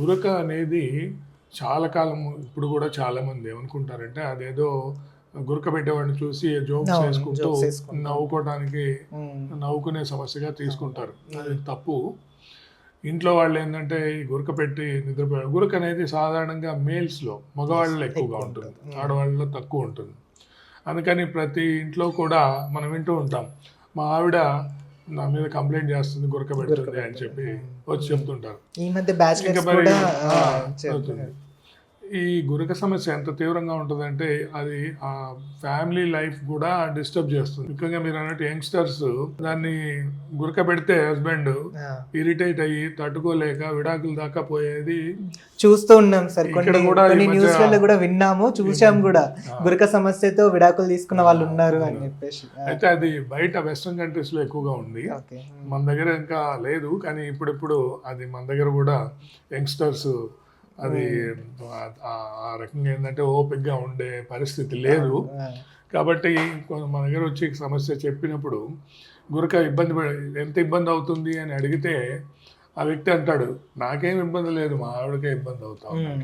గురక అనేది చాలా కాలం ఇప్పుడు కూడా చాలా మంది ఏమనుకుంటారంటే అదేదో గురక పెట్టేవాడిని చూసి జోక్స్ వేసుకుంటూ వేసుకుంటూ. నవ్వుకోవడానికి నవ్వుకునే సమస్యగా తీసుకుంటారు. అది తప్పు. ఇంట్లో వాళ్ళు ఏంటంటే ఈ గురక పెట్టి నిద్రపోయారు గురక అనేది సాధారణంగా మేల్స్లో మగవాళ్ళలో ఎక్కువగా ఎక్కువ ఉంటుంది. ఉంటుంది. ఆడవాళ్ళలో తక్కువ ఉంటుంది. అందుకని ప్రతి ఇంట్లో కూడా మనం వింటూ ఉంటాం. మా ఆవిడ నా మీద కంప్లైంట్ చేస్తుంది గురక పెడుతుంది అని చెప్పి వచ్చి చెప్తుంటారు. ఈ మధ్య బ్యాచిలర్స్ ఈ గురక సమస్య ఎంత తీవ్రంగా ఉంటుందంటే అది ఆ ఫ్యామిలీ లైఫ్ కూడా డిస్టర్బ్ చేస్తుంది. ముఖ్యంగా మీరు అన్నట్టు యంగ్స్టర్స్ దాన్ని గురక పెడితే హస్బెండ్ ఇరిటేట్ అయ్యి తట్టుకోలేక విడాకుల దాకా పోయేది చూస్తూ ఉన్నాం సార్. ఇక్కడ కూడా న్యూస్లలో కూడా విన్నాము చూసాం కూడా. గురక సమస్యతో విడాకులు తీసుకున్న వాళ్ళు ఉన్నారు అని చెప్పేసి. అయితే అది బయట వెస్ట్రన్ కంట్రీస్లో ఎక్కువగా ఉంది. మన దగ్గర ఇంకా లేదు కానీ ఇప్పుడిప్పుడు అది మన దగ్గర కూడా యంగ్స్టర్స్ అది ఆ- ఆ- రకంగా ఏంటంటే ఓపిక్గా ఉండే పరిస్థితి లేదు కాబట్టి మన దగ్గర వచ్చి సమస్య చెప్పినప్పుడు గురక ఇబ్బంది ఎంత ఇబ్బంది అవుతుంది అని అడిగితే ఆ వ్యక్తి అంటాడు నాకేం ఇబ్బంది లేదు మా ఆవిడకే ఇబ్బంది అవుతా ఉంది" ఉమ్. అంటాడు.